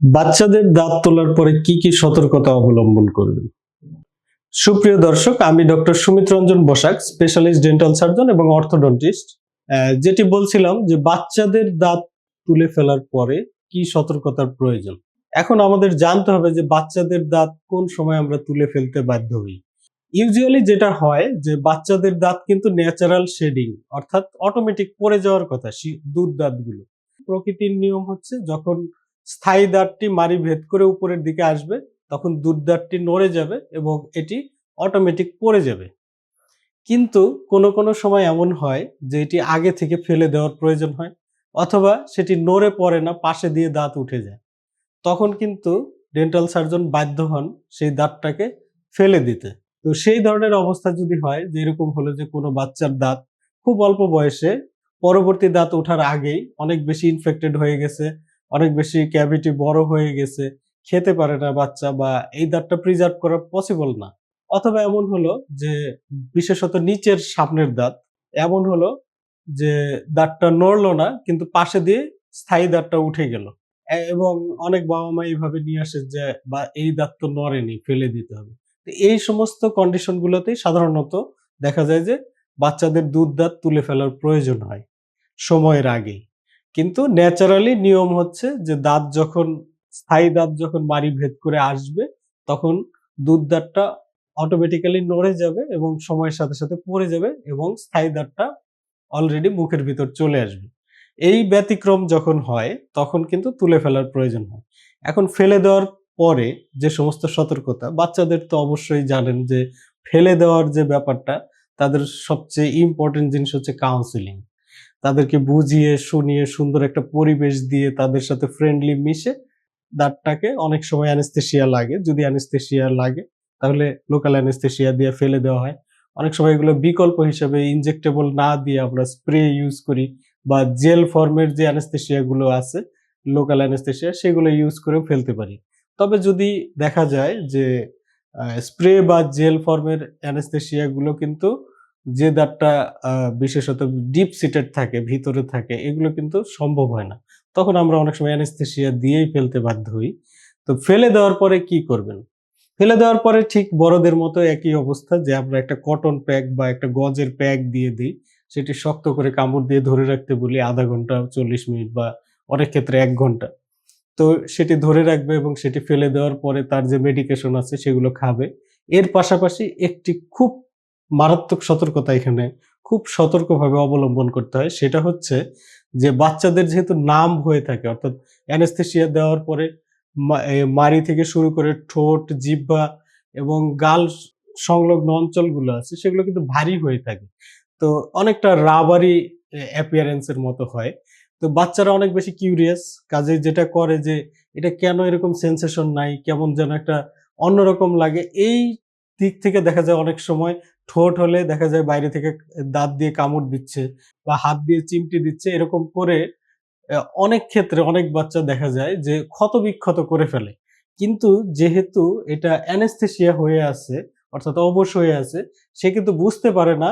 বাচ্চাদের দাঁত তোলার পরে কি কি সতর্কতা অবলম্বন করবেন? সুপ্রিয় দর্শক, আমি doctor Sumit Ranjan Basak specialist dental surgeon এবং অর্থোডন্টিস্ট যেটি বলছিলাম যে বাচ্চাদের দাঁত তুলে ফেলার পরে কি সতর্কতার প্রয়োজন? এখন আমাদের জানতে হবে যে বাচ্চাদের দাঁত কোন সময় আমরা তুলে ফেলতে বাধ্য হই। ইউজুয়ালি যেটা হয় যে বাচ্চাদের দাঁত কিন্তু ন্যাচারাল শেডিং অর্থাৎ অটোমেটিক পড়ে যাওয়ার কথা দুধ দাঁতগুলো। প্রকৃতির নিয়ম হচ্ছে যখন স্থায়ী দাঁতটি মারি ভেদ করে উপরের দিকে আসবে, তখন দুধ দাঁতটি নড়ে যাবে এবং এটি অটোমেটিক পড়ে যাবে। কিন্তু কোনো কোনো সময় এমন হয় যে এটি আগে থেকে ফেলে দেওয়ার প্রয়োজন হয় অথবা সেটি নড়ে পড়ে না, পাশে দিয়ে দাঁত উঠে যায়। তখন কিন্তু ডেন্টাল সার্জন বাধ্য হন সেই দাঁতটাকে ফেলে দিতে। তো সেই ধরনের অবস্থা যদি হয় যে এরকম হলো যে কোনো বাচ্চার দাঁত খুব অল্প বয়সে, পরবর্তী দাঁত ওঠার আগেই অনেক বেশি ইনফেক্টেড হয়ে গেছে অনেক বেশি ক্যাভিটি বড় হয়ে গেছে, খেতে পারে না বাচ্চা বা এই দাঁতটা প্রিজার্ভ করা পসিবল না। অথবা এমন হলো যে, বিশেষত নিচের সামনের দাঁত, এমন হলো যে, দাঁতটা নড়লো না, কিন্তু পাশে দিয়ে স্থায়ী দাঁতটা উঠে গেল। এবং অনেক বাবা মা এইভাবে নিয়ে আসে যে, বা, এই দাঁত তো নড়েনি, ফেলে দিতে হবে। তো এই সমস্ত কন্ডিশন গুলোতেই সাধারণত দেখা যায় যে, বাচ্চাদের দুধ দাঁত তুলে ফেলার প্রয়োজন হয়, সময়ের আগেই। কিন্তু ন্যাচারালি নিয়ম হচ্ছে যে দাঁত যখন, স্থায়ী দাঁত যখন মারি ভেদ করে আসবে, তখন দুধ দাঁতটা অটোমেটিক্যালি নড়ে যাবে এবং সময়ের সাথে সাথে পড়ে যাবে এবং স্থায়ী দাঁতটা অলরেডি মুখের ভিতর চলে আসবে। এই ব্যতিক্রম যখন হয়, তখন কিন্তু তুলে ফেলার প্রয়োজন হয়। এখন ফেলে দেওয়ার পরে যে সমস্ত সতর্কতা, বাচ্চাদের তো অবশ্যই জানেন যে ফেলে দেওয়ার যে ব্যাপারটা, তাদের সবচেয়ে ইম্পর্টেন্ট জিনিস হচ্ছে কাউন্সিলিং তাদেরকে বুঝিয়ে, শুনিয়ে, সুন্দর একটা পরিবেশ দিয়ে তাদের সাথে ফ্রেন্ডলি মিশে দাঁতটাকে অনেক সময় অ্যানেস্থেশিয়া লাগে। যদি অ্যানেস্থেশিয়া লাগে, তাহলে লোকাল অ্যানেস্থেশিয়া দিয়ে ফেলে দেওয়া হয়। অনেক সময় এগুলো বিকল্প হিসেবে ইনজেক্টেবল না দিয়ে আমরা স্প্রে ইউজ করি বা জেল ফর্মের যে অ্যানেস্থেশিয়া গুলো আছে লোকাল অ্যানেস্থেশিয়া সেগুলো ইউজ করেও ফেলতে পারি। তবে যদি দেখা যায় যে স্প্রে বা জেল ফর্মের অ্যানেস্থেশিয়া গুলো কিন্তু যে দাঁতটা বিশেষত ডিপ সিটেড থাকে, ভিতরে থাকে, এগুলো কিন্তু সম্ভব হয় না। তখন আমরা অনেক সময় অ্যানেস্থেশিয়া দিয়েই ফেলতে বাধ্য হই। তো ফেলে দেওয়ার পরে কি করবেন? ফেলে দেওয়ার পরে ঠিক বড়দের মতো একই অবস্থা যে আমরা একটা কটন প্যাক বা একটা গজের প্যাক দিয়ে দিই। সেটি শক্ত করে কামড় দিয়ে ধরে রাখতে বলি আধা ঘণ্টা, চল্লিশ মিনিট বা অনেক ক্ষেত্রে এক ঘণ্টা। তো সেটি ধরে রাখবে এবং সেটি ফেলে দেওয়ার পরে তার যে মেডিকেশন আছে সেগুলো খাবে। এর পাশাপাশি একটি খুব মারাত্মক সতর্কতা এখানে খুব সতর্কভাবে অবলম্বন করতে হয়। সেটা হচ্ছে যে বাচ্চাদের যেহেতু নাম হয়ে থাকে অর্থাৎ অ্যানেস্থেশিয়া দেওয়ার পরে মা- এ, থেকে শুরু করে ঠোঁট জিব্বা এবং গাল সংলগ্ন অঞ্চলগুলো আছে সেগুলো কিন্তু ভারী হয়ে থাকে। তো অনেকটা রাবারি অ্যাপিয়ারেন্সের মতো হয়। তো বাচ্চারা অনেক বেশি কিউরিয়াস কাজে যেটা করে যে এটা কেন এরকম সেন্সেশন নাই কেমন যেন একটা অন্যরকম লাগে। এই দিক থেকে দেখা যায় অনেক সময় ঠোঁট হলে দেখা যায় বাইরে থেকে দাঁত দিয়ে কামড় দিচ্ছে বা হাত দিয়ে চিমটি দিচ্ছে, এরকম করে অনেক ক্ষেত্রে অনেক বাচ্চা দেখা যায় যে ক্ষত বিক্ষত করে ফেলে। কিন্তু যেহেতু এটা অ্যানেস্থেসিয়া হয়ে আছে, অর্থাৎ অবশ হয়ে আছে, সে কিন্তু বুঝতে পারে না,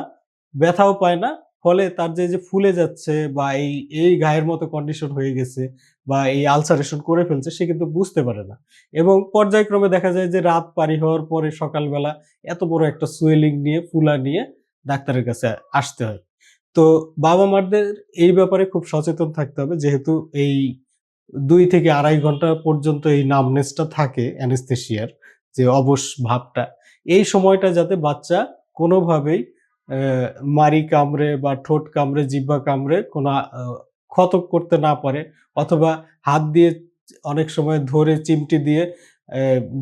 ব্যথাও পায় না ফলে তার যে যে ফুলে যাচ্ছে বা এই এই গায়ের মতো কন্ডিশন হয়ে গেছে বা এই আলসারেশন করে ফেলছে, সে কিন্তু বুঝতে পারে না। এবং পর্যায়ক্রমে দেখা যায় যে, রাত পারি হওয়ার পরে সকালবেলা এত বড় একটা সুয়েলিং নিয়ে, ফুলা নিয়ে ডাক্তারের কাছে আসতে হয়। তো বাবা মাদের এই ব্যাপারে খুব সচেতন থাকতে হবে, যেহেতু এই দুই থেকে আড়াই ঘণ্টা পর্যন্ত এই নামনেসটা থাকে অ্যানেস্থেশিয়ার যে অবশ ভাবটা, এই সময়টা যাতে বাচ্চা কোনোভাবেই মারি কামড়ে বা ঠোঁট কামড়ে জিব্বা কামড়ে কোনো ক্ষত করতে না পারে। অথবা হাত দিয়ে অনেক সময় ধরে চিমটি দিয়ে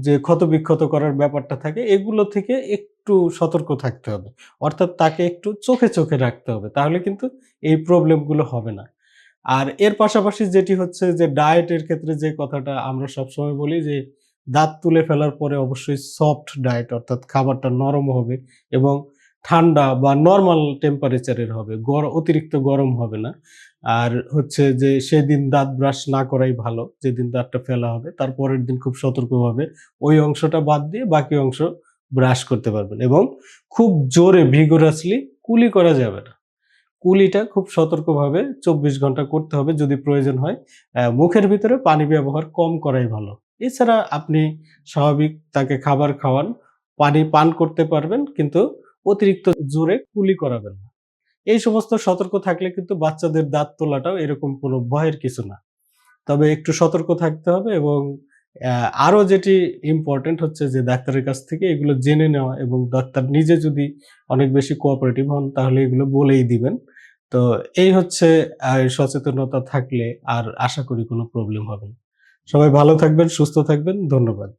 যে ক্ষত বিক্ষত করার ব্যাপারটা থাকে, এগুলো থেকে একটু সতর্ক থাকতে হবে। অর্থাৎ তাকে একটু চোখে চোখে রাখতে হবে, তাহলে কিন্তু এই প্রবলেমগুলো হবে না। আর এর পাশাপাশি যেটি হচ্ছে যে, ডায়েটের ক্ষেত্রে যে কথাটা আমরা সবসময় বলি যে, দাঁত তুলে ফেলার পরে অবশ্যই সফট ডায়েট, অর্থাৎ খাবারটা নরম হবে এবং ঠান্ডা বা নর্মাল টেম্পারেচারের হবে, গর অতিরিক্ত গরম হবে না। আর হচ্ছে যে সেদিন দাঁত ব্রাশ না করাই ভালো, যেদিন দাঁতটা ফেলা হবে তারপরের দিন খুব সতর্কভাবে ওই অংশটা বাদ দিয়ে বাকি অংশ ব্রাশ করতে পারবেন। এবং খুব জোরে ভিগোরাসলি কুলি করা যাবে না। কুলিটা খুব সতর্কভাবে চব্বিশ ঘণ্টা করতে হবে যদি প্রয়োজন হয়। মুখের ভিতরে পানি ব্যবহার কম করাই ভালো। এছাড়া আপনি স্বাভাবিক তাকে খাবার খাওয়ান, পানি পান করতে পারবেন, কিন্তু অতিরিক্ত জোরে কুলি করাবেন না। এই সমস্ত সতর্ক থাকলে কিন্তু বাচ্চাদের দাঁত তোলাটাও এরকম কোনো ভয়ের কিছু না। তবে একটু সতর্ক থাকতে হবে এবং আরও যেটি ইম্পর্টেন্ট হচ্ছে যে ডাক্তারের কাছ থেকে এগুলো জেনে নেওয়া এবং ডাক্তার নিজে যদি অনেক বেশি কোঅপারেটিভ হন তাহলে এগুলো বলেই দিবেন। তো এই হচ্ছে সচেতনতা থাকলে আর আশা করি কোনো প্রবলেম হবে না। সবাই ভালো থাকবেন, সুস্থ থাকবেন, ধন্যবাদ।